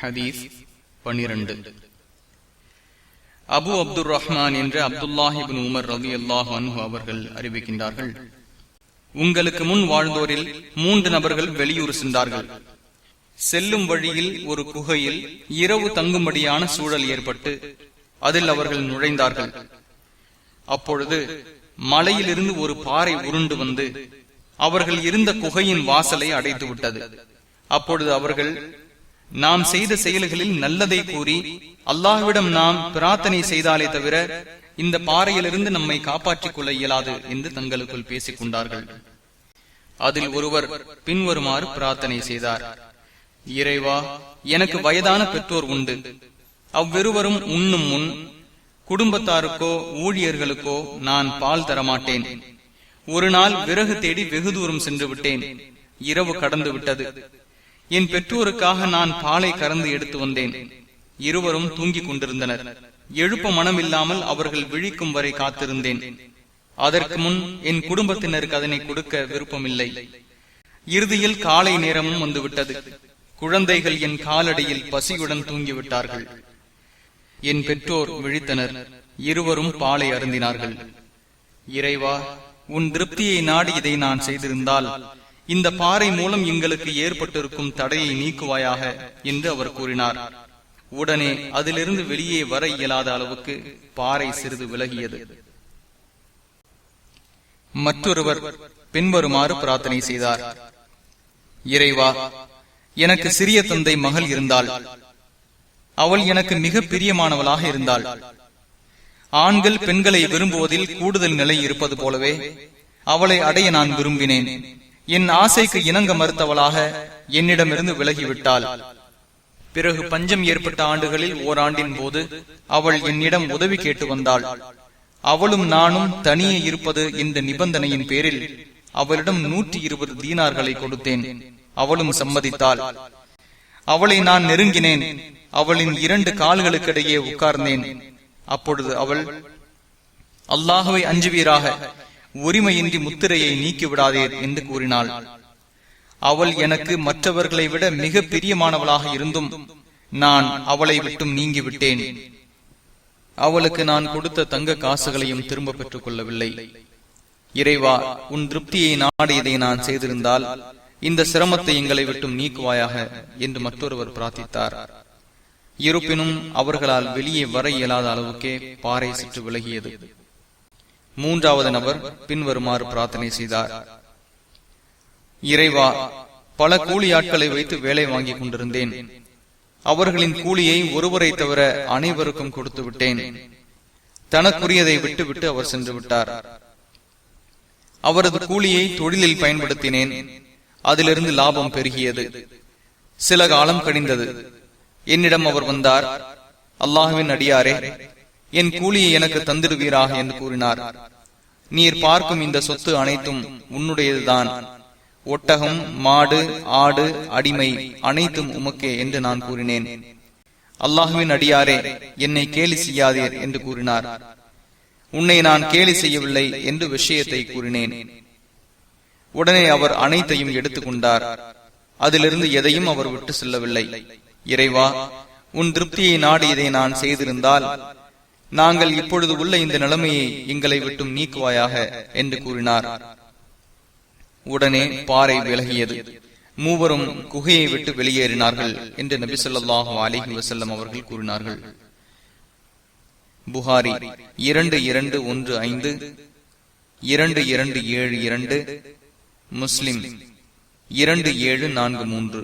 ஹதீஸ் பனிரண்டு அபு அப்துல் ரஹ்மான் என்ற அப்துல்லாஹிபின் உமர் ரவி அல்லாஹ் அவர்கள் அறிவிக்கின்றார்கள். உங்களுக்கு முன் வாழ்ந்தோரில் மூன்று நபர்கள் வெளியூர் சென்றார்கள். செல்லும் வழியில் ஒரு குகையில் இரவு தங்கும்படியான சூழல் ஏற்பட்டு அதில் அவர்கள் நுழைந்தார்கள். அப்பொழுது மலையிலிருந்து ஒரு பாறை உருண்டு வந்து அவர்கள் இருந்த குகையின் வாசலை அடைத்து விட்டது அப்பொழுது அவர்கள் நாம் செய்த செயல்களில் நல்லதை கூறி அல்லாஹ்விடம் நாம் பிரார்த்தனை செய்தாலே தவிர இந்த பாறையிலிருந்து நம்மை காப்பாற்றிக் கொள்ள இயலாது என்று தங்களுக்குள் பேசிக் கொண்டார்கள். அதில் ஒருவர் பின்வருமாறு பிரார்த்தனை செய்தார். இறைவா எனக்கு வயதான பெற்றோர் உண்டு. அவ்விருவரும் உண்ணும் முன் குடும்பத்தாருக்கோ ஊழியர்களுக்கோ நான் பால் தரமாட்டேன். ஒரு நாள் விறகு தேடி வெகு தூரம் சென்று விட்டேன். இரவு கடந்து விட்டது. என் பெற்றோருக்காக நான் பாலை கறந்து எடுத்து வந்தேன். இருவரும் தூங்கிக் கொண்டிருந்தனர். எழுப்ப மனமில்லாமல் அவர்கள் விழிக்கும் வரை காத்திருந்தேன். அதற்கு முன் என் குடும்பத்தினருக்கு அதனை கொடுக்க விருப்பமில்லை. இறுதியில் காலை நேரமும் வந்துவிட்டது. குழந்தைகள் என் காலடியில் பசியுடன் தூங்கிவிட்டார்கள். என் பெற்றோர் விழித்தனர். இருவரும் பாலை அருந்தினார்கள். இறைவா உன் திருப்தியை நாடி இதை நான் செய்திருந்தால் இந்த பாறை மூலம் எங்களுக்கு ஏற்பட்டிருக்கும் தடையை நீக்குவாயாக என்று அவர் கூறினார். உடனே அதிலிருந்து வெளியே வர இயலாத அளவுக்கு பாறை சிறிது விலகியது. மற்றொருவர் பின்வருமாறு பிரார்த்தனை செய்தார். இறைவா எனக்கு சிறிய தந்தை மகள் இருந்தாள் அவள் எனக்கு மிக பிரியமானவளாக இருந்தாள். ஆண்கள் பெண்களை விரும்புவதில் கூடுதல் நிலை இருப்பது போலவே அவளை அடைய நான் விரும்பினேன். என் ஆசைக்கு இணங்க மறுத்தவளாக என்னிடமிருந்து விலகிவிட்டாள். பிறகு பஞ்சம் ஏற்பட்ட ஆண்டுகளில் ஓராண்டின் போது அவள் என்னிடம் உதவி கேட்டு வந்தாள். அவளும் நானும் தனியே இருப்பது இந்த நிபந்தனையின் பேரில் அவளிடம் நூற்றி இருபது தீனார்களை கொடுத்தேன். அவளும் சம்மதித்தாள். அவளை நான் நெருங்கினேன். அவளின் இரண்டு கால்களுக்கிடையே உட்கார்ந்தேன். அப்பொழுது அவள் அல்லாஹுவை அஞ்சுவீராக. உரிமையின்றி முத்திரையை நீக்கிவிடாதீர் என்று கூறினாள். அவள் எனக்கு மற்றவர்களை விட மிக பிரியமானவளாக இருந்தும் நான் அவளை விட்டும் நீங்கிவிட்டேன். அவளுக்கு நான் கொடுத்த தங்க காசுகளையும் திரும்ப பெற்றுக் கொள்ளவில்லை இறைவா உன் திருப்தியை நாடியதை நான் செய்திருந்தால் இந்த சிரமத்தை எங்களை விட்டும் நீக்குவாயாக என்று மற்றொருவர் பிரார்த்தித்தார். இருப்பினும் அவர்களால் வெளியே வர இயலாத அளவுக்கே பாறை சுற்று விலகியது. மூன்றாவது நபர் பின்வருமாறு பிரார்த்தனை செய்தார். இறைவா பல கூலி ஆட்களை வைத்து வேலை வாங்கிக் கொண்டிருந்தேன். அவர்களின் கூலியை ஒருவரை தவிர அனைவருக்கும் கொடுத்து விட்டேன். தனக்குரியதை விட்டுவிட்டு அவர் சென்று விட்டார். அவரது கூலியை தொழிலில் பயன்படுத்தினேன். அதிலிருந்து லாபம் பெருகியது. சில காலம் கடிந்தது என்னிடம் அவர் வந்தார் அல்லாஹுவின் அடியாரே என் கூலியை எனக்கு தந்திடுவீராக என்று கூறினார். நீர் பார்க்கும் இந்த சொத்து அனைத்தும் உன்னுடையதுதான். ஒட்டகம் மாடு ஆடு அடிமை அனைத்தும் உமக்கே என்று நான் கூறினேன். அல்லாஹுவின் அடியாரே என்னை கேலி செய்யாதீர் என்று கூறினார். உன்னை நான் கேலி செய்யவில்லை என்று விஷயத்தை கூறினேன். உடனே அவர் அனைத்தையும் எடுத்துக்கொண்டார். அதிலிருந்து எதையும் அவர் விட்டு செல்லவில்லை. இறைவா உன் திருப்தியை நாடி இதை நான் செய்திருந்தால் நாங்கள் இப்பொழுது உள்ள இந்த நிலைமையை எங்களை விட்டும் நீக்குவாயாக என்று கூறினார். உடனே பாறை விலகியது. மூவரும் குகையை விட்டு வெளியேறினார்கள் என்று நபி சொல்லாஹு அலிஹி வசல்லம் அவர்கள் கூறினார்கள். புகாரி இரண்டு இரண்டு ஒன்று ஐந்து இரண்டு இரண்டு ஏழு இரண்டு முஸ்லிம் இரண்டு ஏழு நான்கு மூன்று.